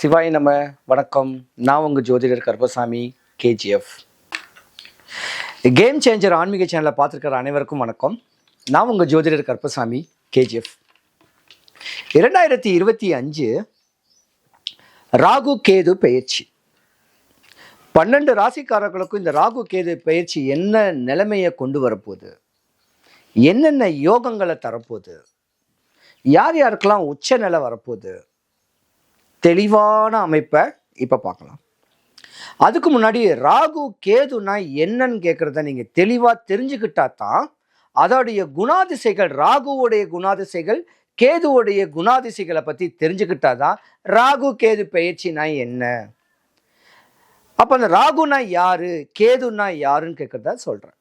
சிவாய் நம்ம வணக்கம். நான் உங்கள் ஜோதிடர் கருப்பசாமி கேஜிஎஃப் கேம் சேஞ்சர் ஆன்மீக சேனலை பார்த்துருக்கிற அனைவருக்கும் வணக்கம். நான் உங்கள் ஜோதிடர் கருப்பசாமி கேஜிஎஃப் இரண்டாயிரத்தி இருபத்தி அஞ்சு ராகு கேது பயிற்சி பன்னெண்டு ராசிக்காரர்களுக்கும் இந்த ராகு கேது பயிற்சி என்ன நிலைமையை கொண்டு வரப்போகுது? என்னென்ன யோகங்களை தரப்போகுது? யார் யாருக்கெல்லாம் உச்ச நிலை வரப்போகுது? தெளிவான அமைப்பை இப்போ பார்க்கலாம். அதுக்கு முன்னாடி ராகு கேதுனா என்னன்னு கேட்குறத நீங்கள் தெளிவாக தெரிஞ்சுக்கிட்டா தான் அதோடைய குணாதிசைகள் ராகுவுடைய குணாதிசைகள் கேதுவுடைய குணாதிசைகளை பற்றி தெரிஞ்சுக்கிட்டா தான் ராகு கேது பயிற்சினா என்ன? அப்போ அந்த ராகுனா யாரு கேதுனா யாருன்னு கேட்குறதா சொல்கிறேன்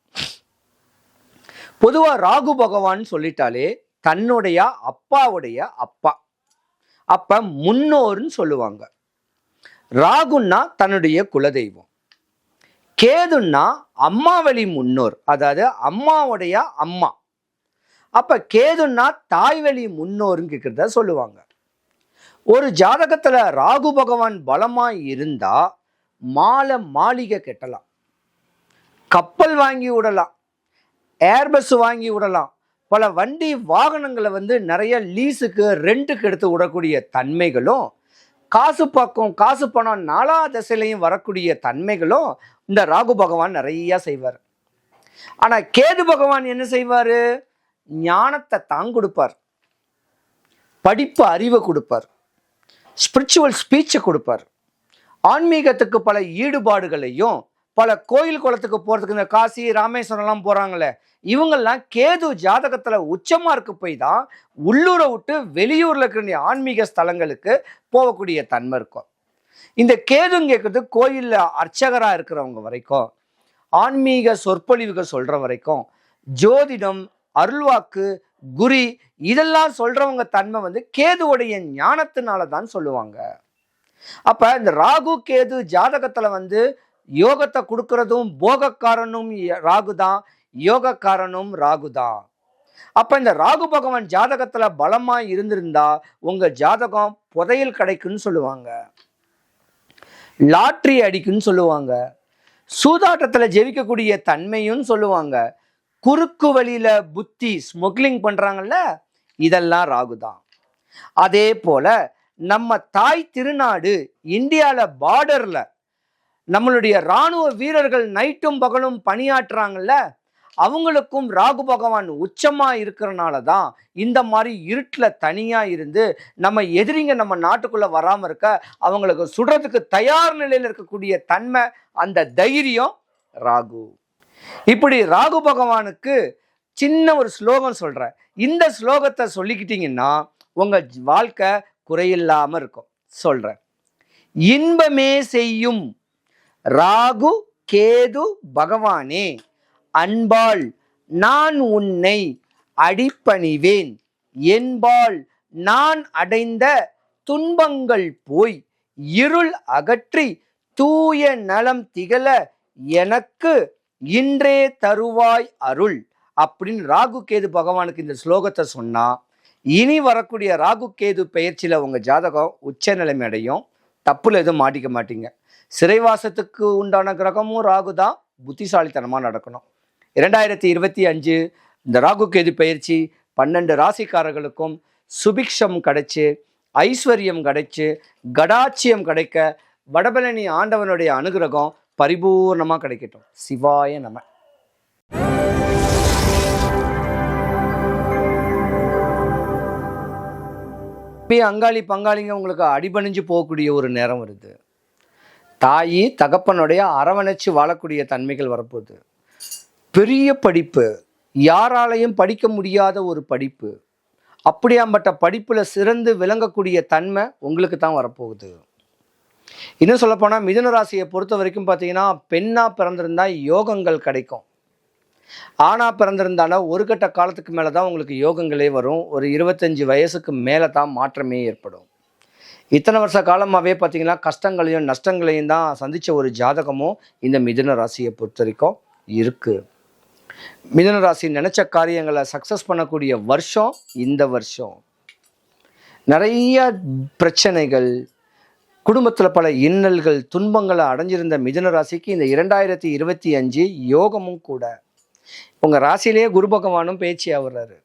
பொதுவாக ராகு பகவான் சொல்லிட்டாலே தன்னுடைய அப்பாவுடைய அப்பா. அப்ப முன்னோர்னு சொல்லுவாங்க. ராகுன்னா தன்னுடைய குலதெய்வம். கேதுன்னா அம்மாவழி முன்னோர் அதாவது அம்மாவுடைய அம்மா. அப்ப கேதுன்னா தாய்வழி முன்னோர்னு கேட்கிறத சொல்லுவாங்க. ஒரு ஜாதகத்துல ராகு பகவான் பலமா இருந்தா மாலை மாளிகை கட்டலாம். கப்பல் வாங்கி விடலாம். ஏர்பஸ் வாங்கி விடலாம். பல வண்டி வாகனங்களை வந்து நிறைய லீஸுக்கு ரெண்ட்டுக்கு எடுத்து விடக்கூடிய தன்மைகளும் காசு பக்கம் காசு பணம் நாலா திசையிலையும் வரக்கூடிய தன்மைகளும் இந்த ராகு பகவான் நிறையா செய்வார். ஆனால் கேது பகவான் என்ன செய்வார்? ஞானத்தை தான் கொடுப்பார். படிப்பு அறிவை கொடுப்பார். ஸ்பிரிச்சுவல் ஸ்பீச்சை கொடுப்பார். ஆன்மீகத்துக்கு பல ஈடுபாடுகளையும் பல கோயில் குளத்துக்கு போகிறதுக்கு இந்த காசி ராமேஸ்வரம்லாம் போகிறாங்களே இவங்கெல்லாம் கேது ஜாதகத்தில் உச்சமாக இருக்க போய் தான் உள்ளூரை விட்டு வெளியூரில் இருக்கிற ஆன்மீக ஸ்தலங்களுக்கு போகக்கூடிய தன்மை இருக்கும். இந்த கேதுன்னு கேட்குறது கோயிலில் அர்ச்சகராக இருக்கிறவங்க வரைக்கும் ஆன்மீக சொற்பொழிவுகள் சொல்கிற வரைக்கும் ஜோதிடம் அருள்வாக்கு குரி இதெல்லாம் சொல்கிறவங்க தன்மை வந்து கேதுவுடைய ஞானத்தினால தான் சொல்லுவாங்க. அப்போ இந்த ராகு கேது ஜாதகத்தில் வந்து யோகத்தை கொடுக்கறதும் போகக்காரனும் ராகு தான் யோகக்காரனும் ராகு தான் அப்ப இந்த ராகு பகவான் ஜாதகத்துல பலமா இருந்திருந்தா உங்க ஜாதகம் புதையல் கிடைக்குன்னு சொல்லுவாங்க. லாட்ரி அடிக்குன்னு சொல்லுவாங்க. சூதாட்டத்துல ஜெயிக்கக்கூடிய தன்மையும் சொல்லுவாங்க. குறுக்கு வழியில புத்தி ஸ்மக்லிங் பண்றாங்கல்ல இதெல்லாம் ராகு தான் அதே போல நம்ம தாய் திருநாடு இந்தியால பார்டர்ல நம்மளுடைய இராணுவ வீரர்கள் நைட்டும் பகலும் பணியாற்றுறாங்கல்ல அவங்களுக்கும் ராகு பகவான் உச்சமாக இருக்கிறனால தான் இந்த மாதிரி இருட்டில் தனியாக இருந்து நம்ம எதிரிங்க நம்ம நாட்டுக்குள்ளே வராமல் இருக்க அவங்களுக்கு சுடுறதுக்கு தயார் நிலையில் இருக்கக்கூடிய தன்மை அந்த தைரியம் ராகு. இப்படி ராகு பகவானுக்கு சின்ன ஒரு ஸ்லோகம் சொல்கிறேன் இந்த ஸ்லோகத்தை சொல்லிக்கிட்டிங்கன்னா உங்கள் வாழ்க்கை குறையில்லாமல் இருக்கும். சொல்கிறேன் இன்பமே செய்யும் ராகு கேது பகவானே அன்பாள் நான் உன்னை அடிப்பணிவேன். என்பால் நான் அடைந்த துன்பங்கள் போய் இருள் அகற்றி தூய நலம் திகழ எனக்கு இன்றே தருவாய் அருள். அப்படின்னு ராகு கேது பகவானுக்கு இந்த ஸ்லோகத்தை சொன்னா இனி வரக்கூடிய ராகு கேது பெயர்ச்சியில் உங்கள் ஜாதகம் உச்ச நிலைமை அடையும். தப்புல எதுவும் மாட்டிக்க மாட்டீங்க. சிறைவாசத்துக்கு உண்டான கிரகமும் ராகு தான் புத்திசாலித்தனமாக நடக்கணும். இரண்டாயிரத்தி இருபத்தி அஞ்சு இந்த ராகு கேது பயிற்சி பன்னெண்டு ராசிக்காரர்களுக்கும் சுபிக்ஷம் கிடைச்சு ஐஸ்வர்யம் கிடைச்சு கடாட்சியம் கிடைக்க வடபழனி ஆண்டவனுடைய அனுகிரகம் பரிபூர்ணமாக கிடைக்கட்டும். சிவாய நம. அங்காளி பங்காளிங்க உங்களுக்கு அடிபணிஞ்சு போகக்கூடிய ஒரு நேரம் வருது. தாயி தகப்பனுடைய அரவணைச்சு வாழக்கூடிய தன்மைகள் வரப்போகுது. பெரிய படிப்பு யாராலையும் படிக்க முடியாத ஒரு படிப்பு. அப்படியாம்பட்ட படிப்பில் சிறந்து விளங்கக்கூடிய தன்மை உங்களுக்கு தான் வரப்போகுது. இன்னும் சொல்லப்போனால் மிதுன ராசியை பொறுத்த வரைக்கும் பார்த்தீங்கன்னா பெண்ணாக பிறந்திருந்தா யோகங்கள் கிடைக்கும். ஆணாக பிறந்திருந்தாலும் ஒரு கட்ட காலத்துக்கு மேலே தான் உங்களுக்கு யோகங்களே வரும். ஒரு இருபத்தஞ்சி வயசுக்கு மேலே தான் மாற்றமே ஏற்படும். இத்தனை வருஷ காலமாகவே பார்த்தீங்கன்னா கஷ்டங்களையும் நஷ்டங்களையும் தான் சந்தித்த ஒரு ஜாதகமும் இந்த மிதுன ராசியை பொறுத்த வரைக்கும் இருக்குது மிதுன ராசி நினச்ச காரியங்களை சக்ஸஸ் பண்ணக்கூடிய வருஷம் இந்த வருஷம். நிறைய பிரச்சனைகள் குடும்பத்தில் பல இன்னல்கள் துன்பங்களை அடைஞ்சிருந்த மிதுன ராசிக்கு இந்த இரண்டாயிரத்தி இருபத்தி அஞ்சு யோகமும் கூட. உங்கள் ராசியிலேயே குரு பகவானும் பேச்சு ஆகுறாரு.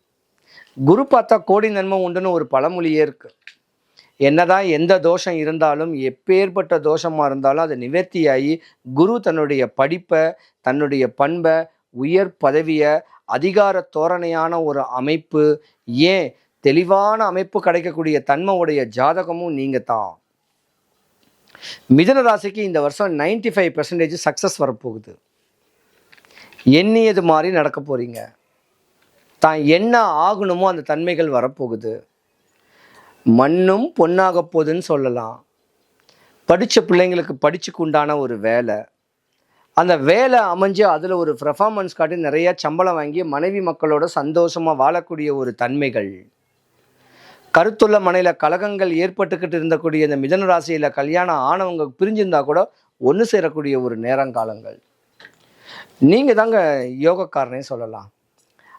குரு பார்த்தா கோடி நன்மை உண்டுன்னு ஒரு பழமொழியே இருக்குது என்னதான் எந்த தோஷம் இருந்தாலும் எப்பேற்பட்ட தோஷமாக இருந்தாலும் அது நிவர்த்தியாகி குரு தன்னுடைய படிப்பை தன்னுடைய பண்பை உயர் பதவியை அதிகார தோரணையான ஒரு அமைப்பு ஏன் தெளிவான அமைப்பு கிடைக்கக்கூடிய தன்மை உடைய ஜாதகமும் நீங்கள் தான் மிதன ராசிக்கு இந்த வருஷம் 95% ஃபைவ் பர்சன்டேஜ் சக்ஸஸ் வரப்போகுது. எண்ணியது மாதிரி நடக்க போகிறீங்க தான் என்ன ஆகணுமோ அந்த தன்மைகள் வரப்போகுது. மண்ணும் பொன்னாக போகுதுன்னு சொல்லலாம். படித்த பிள்ளைங்களுக்கு படிச்சுக்கு உண்டான ஒரு வேலை. அந்த வேலை அமைஞ்சு அதில் ஒரு பெர்ஃபார்மன்ஸ் காட்டி நிறைய சம்பளம் வாங்கி மனைவி மக்களோட சந்தோஷமாக வாழக்கூடிய ஒரு தன்மைகள். கருத்துள்ள மனையில் கலகங்கள் ஏற்பட்டுக்கிட்டு இருந்தக்கூடிய இந்த மிதன ராசியில் கல்யாணம் ஆனவங்க பிரிஞ்சிருந்தா கூட ஒன்று சேரக்கூடிய ஒரு நேரங்காலங்கள். நீங்கள் தாங்க யோகக்காரனே சொல்லலாம்.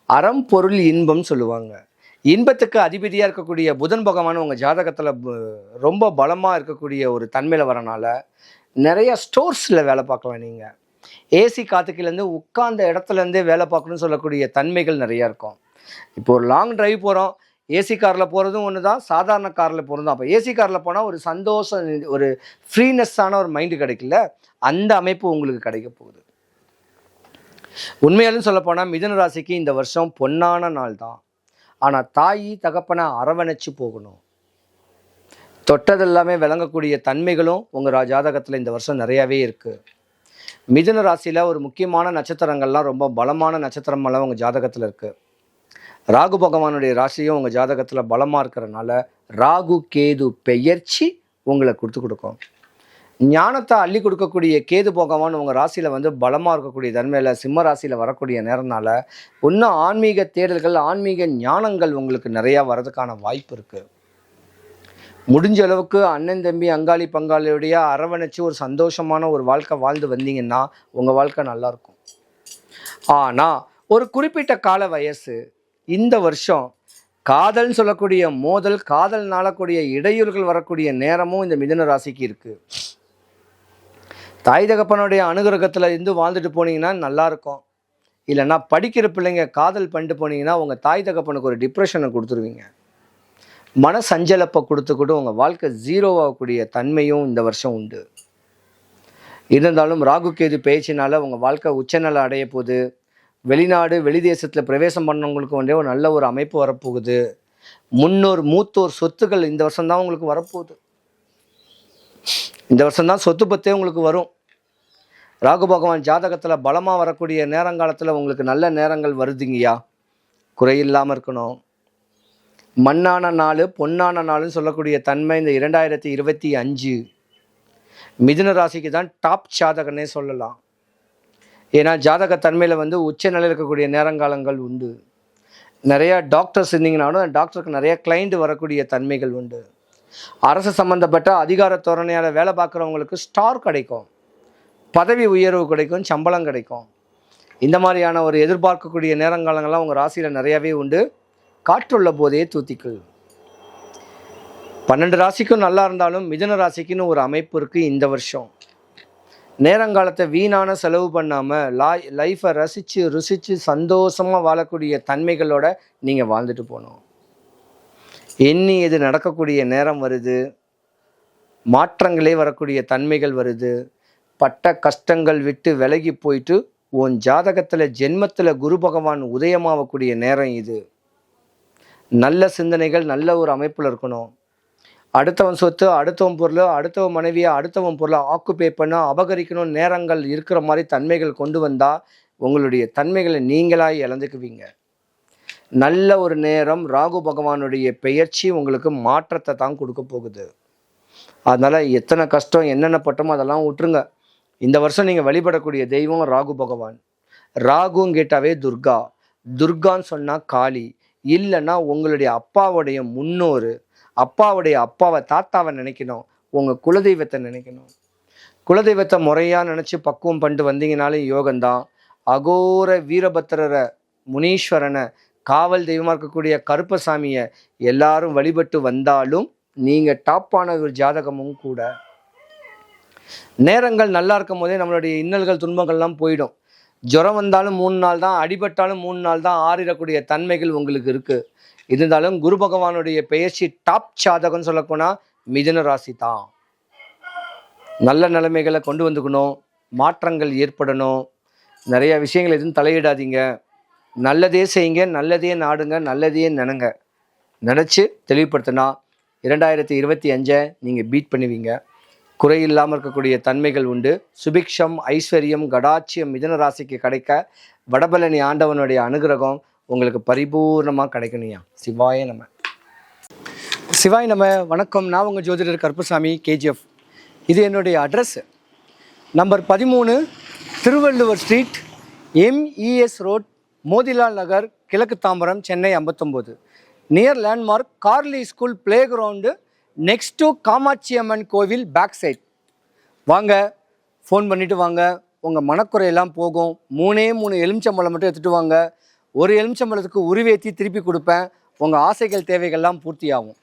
அறம் பொருள் இன்பம் சொல்லுவாங்க. இன்பத்துக்கு அதிபதியாக இருக்கக்கூடிய புதன் பகவான் உங்கள் ஜாதகத்தில் ரொம்ப பலமாக இருக்கக்கூடிய ஒரு தன்மையில் வரனால நிறைய ஸ்டோர்ஸில் வேலை பார்க்கலாம் நீங்கள் ஏசி காத்துக்கிலேருந்து உட்கார்ந்த இடத்துலேருந்தே வேலை பார்க்கணும்னு சொல்லக்கூடிய தன்மைகள் நிறையா இருக்கும். இப்போ ஒரு லாங் டிரைவ் போகிறோம் ஏசி காரில் போகிறதும் ஒன்று தான் சாதாரண காரில் போகிறதும் அப்போ ஏசி காரில் போனால் ஒரு சந்தோஷம் ஒரு ஃப்ரீனஸ்ஸான ஒரு மைண்டு கிடைக்கல. அந்த அமைப்பு உங்களுக்கு கிடைக்க போகுது. உண்மையாலும் சொல்லப்போனால் மிதுன ராசிக்கு இந்த வருஷம் பொன்னான நாள் தான் ஆனால் தாயி தகப்பனை அரவணைச்சு போகணும். தொட்டதெல்லாமே விளங்கக்கூடிய தன்மைகளும் உங்கள் ஜாதகத்தில் இந்த வருஷம் நிறையாவே இருக்குது மிதுன ராசியில் ஒரு முக்கியமான நட்சத்திரங்கள்லாம் ரொம்ப பலமான நட்சத்திரமெல்லாம் உங்கள் ஜாதகத்தில் இருக்குது ராகு பகவானுடைய ராசியும் உங்கள் ஜாதகத்தில் பலமாக இருக்கிறனால ராகு கேது பெயர்ச்சி உங்களை கொடுத்து கொடுக்கும். ஞானத்தை அள்ளி கொடுக்கக்கூடிய கேது பகவான் உங்கள் ராசியில் வந்து பலமாக இருக்கக்கூடிய தன்மையில் சிம்ம ராசியில் வரக்கூடிய நேரம்னால இன்னும் ஆன்மீக தேடல்கள் ஆன்மீக ஞானங்கள் உங்களுக்கு நிறையா வர்றதுக்கான வாய்ப்பு இருக்குது முடிஞ்ச அளவுக்கு அண்ணன் தம்பி அங்காளி பங்காளியுடைய அரவணைச்சு ஒரு சந்தோஷமான ஒரு வாழ்க்கை வாழ்ந்து வந்தீங்கன்னா உங்கள் வாழ்க்கை நல்லாயிருக்கும் ஆனால் ஒரு குறிப்பிட்ட கால வயசு இந்த வருஷம் காதல்னு சொல்லக்கூடிய மோதல் காதல் நாளக்கூடிய இடையூறுகள் வரக்கூடிய நேரமும் இந்த மிதன ராசிக்கு இருக்குது தாய் தகப்பனுடைய அனுகிரகத்தில் இருந்து வாழ்ந்துட்டு போனீங்கன்னா நல்லாயிருக்கும். இல்லைன்னா படிக்கிற பிள்ளைங்க காதல் பண்ணிட்டு போனீங்கன்னா உங்கள் தாய் தகப்பனுக்கு ஒரு டிப்ரெஷனை கொடுத்துருவீங்க. மன சஞ்சலப்பை கொடுத்து கூட உங்கள் வாழ்க்கை ஜீரோவாகக்கூடிய தன்மையும் இந்த வருஷம் உண்டு. இருந்தாலும் ராகு கேது பேச்சினால உங்கள் வாழ்க்கை உச்சநிலை அடைய போகுது. வெளிநாடு வெளிதேசத்தில் பிரவேசம் பண்ணவங்களுக்கு வந்து ஒரு நல்ல ஒரு அமைப்பு வரப்போகுது. முன்னோர் மூத்தோர் சொத்துக்கள் இந்த வருஷம்தான் உங்களுக்கு வரப்போகுது. இந்த வருஷம் தான் சொத்து பத்தே உங்களுக்கு வரும். ராகு பகவான் ஜாதகத்தில் பலமாக வரக்கூடிய நேரங்காலத்தில் உங்களுக்கு நல்ல நேரங்கள் வருதுங்கய்யா. குறையில்லாமல் இருக்கணும். மண்ணான நாள் பொன்னான நாள்னு சொல்லக்கூடிய தன்மை இந்த இரண்டாயிரத்தி இருபத்தி அஞ்சு. மிதுன ராசிக்கு தான் டாப் ஜாதகன்னே சொல்லலாம். ஏன்னா ஜாதக தன்மையில் வந்து உச்ச நிலையில் இருக்கக்கூடிய நேரங்காலங்கள் உண்டு. நிறையா டாக்டர்ஸ் இருந்தீங்கனாலும் டாக்டருக்கு நிறையா கிளைண்ட் வரக்கூடிய தன்மைகள் உண்டு. அரசு சம்மந்தப்பட்ட அதிகார தோரணையால் வேலை பார்க்குறவங்களுக்கு ஸ்டார் கிடைக்கும். பதவி உயர்வு கிடைக்கும் சம்பளம் கிடைக்கும். இந்த மாதிரியான ஒரு எதிர்பார்க்கக்கூடிய நேரங்காலங்கள்லாம் உங்கள் ராசியில் நிறையாவே உண்டு. காற்றுள்ள போதே தூத்திக்கு பன்னெண்டு ராசிக்கும் நல்லா இருந்தாலும் மிதுன ராசிக்குன்னு ஒரு அமைப்பு இருக்குது இந்த வருஷம். நேரங்காலத்தை வீணான செலவு பண்ணாமல் லாய் லைஃப்பை ரசித்து ருசித்து சந்தோஷமாக வாழக்கூடிய தன்மைகளோட நீங்கள் வாழ்ந்துட்டு போகணும். எண்ணி எது நடக்கக்கூடிய நேரம் வருது மாற்றங்களே வரக்கூடிய தன்மைகள் வருது பட்ட கஷ்டங்கள் விட்டு விலகி போயிட்டு உன் ஜாதகத்தில் ஜென்மத்தில் குரு பகவான் உதயமாகக்கூடிய நேரம் இது. நல்ல சிந்தனைகள் நல்ல ஒரு அமைப்பில் இருக்கணும். அடுத்தவன் சொத்து அடுத்தவன் பொருள் அடுத்தவன் மனைவியை அடுத்தவன் பொருளை ஆக்குபே பண்ண அபகரிக்கணும் நேரங்கள் இருக்கிற மாதிரி தன்மைகள் கொண்டு வந்தால் உங்களுடைய தன்மைகளை நீங்களாக இழந்துக்குவீங்க. நல்ல ஒரு நேரம் ராகு பகவானுடைய பெயர்ச்சி உங்களுக்கு மாற்றத்தை தான் கொடுக்க போகுது. அதனால் எத்தனை கஷ்டம் என்னென்ன பட்டமோ அதெல்லாம் விட்டுருங்க. இந்த வருஷம் நீங்கள் வழிபடக்கூடிய தெய்வம் ராகு பகவான். ராகுன்னு கேட்டாவே துர்கா. துர்கான்னு சொன்னால் காளி. இல்லைன்னா உங்களுடைய அப்பாவுடைய முன்னோர். அப்பாவுடைய அப்பாவை தாத்தாவை நினைக்கணும். உங்கள் குலதெய்வத்தை நினைக்கணும். குலதெய்வத்தை முறையாக நினச்சி பக்குவம் பண்ணிட்டு வந்தீங்கனாலே யோகம்தான். அகோர வீரபத்திரரை முனீஸ்வரனை காவல் தெய்வமாக இருக்கக்கூடிய கருப்பசாமியை எல்லாரும் வழிபட்டு வந்தாலும் நீங்கள் டாப்பான ஒரு ஜாதகமும் கூட நேரங்கள் நல்லா இருக்கும் போதே நம்மளுடைய இன்னல்கள் துன்பங்கள்லாம் போயிடும். ஜுரம் வந்தாலும் மூணு நாள் தான் அடிபட்டாலும் மூணு நாள் தான் ஆறிடக்கூடிய தன்மைகள் உங்களுக்கு இருக்குது இருந்தாலும் குரு பகவானுடைய பெயர்ச்சி டாப் சாதகம்னு சொல்லப்போனால் மிதுன ராசி தான். நல்ல நிலைமைகளை கொண்டு வந்துக்கணும். மாற்றங்கள் ஏற்படணும். நிறைய விஷயங்கள் எதுவும் தலையிடாதீங்க. நல்லதே செய்யுங்க நல்லதே நாடுங்க நல்லதே நினைங்க. நினச்சி தெளிவுபடுத்தினா இரண்டாயிரத்தி இருபத்தி அஞ்சை நீங்கள் பீட் பண்ணுவீங்க. குறையில்லாமல் இருக்கக்கூடிய தன்மைகள் உண்டு. சுபிக்ஷம் ஐஸ்வர்யம் கடாட்சியம் மிதன ராசிக்கு கிடைக்க வடபழனி ஆண்டவனுடைய அனுகிரகம் உங்களுக்கு பரிபூர்ணமாக கிடைக்கணுயா சிவாய நம்ம சிவாய் நம்ம வணக்கம். நான் உங்கள் ஜோதிடர் கருப்பசாமி கேஜிஎஃப். இது என்னுடைய அட்ரஸ். நம்பர் பதிமூணு Thiruvalluvar street M E S road Motilal Nagar கிழக்கு தாம்பரம் சென்னை ஐம்பத்தொம்போது. Near landmark garlic school play ground next to Kamakshi Amman கோவில் பேக் சைட் வாங்க ஃபோன் பண்ணிவிட்டு வாங்க. உங்கள் மனக்குறையெல்லாம் போகும். மூணே மூணு எலுமிச்சம்பழம் மட்டும் எடுத்துகிட்டு வாங்க. ஒரு எலுமிச்சம்பழத்துக்கு உருவேற்றி திருப்பி கொடுப்பேன். உங்கள் ஆசைகள் தேவைகள்லாம் பூர்த்தியாகும்.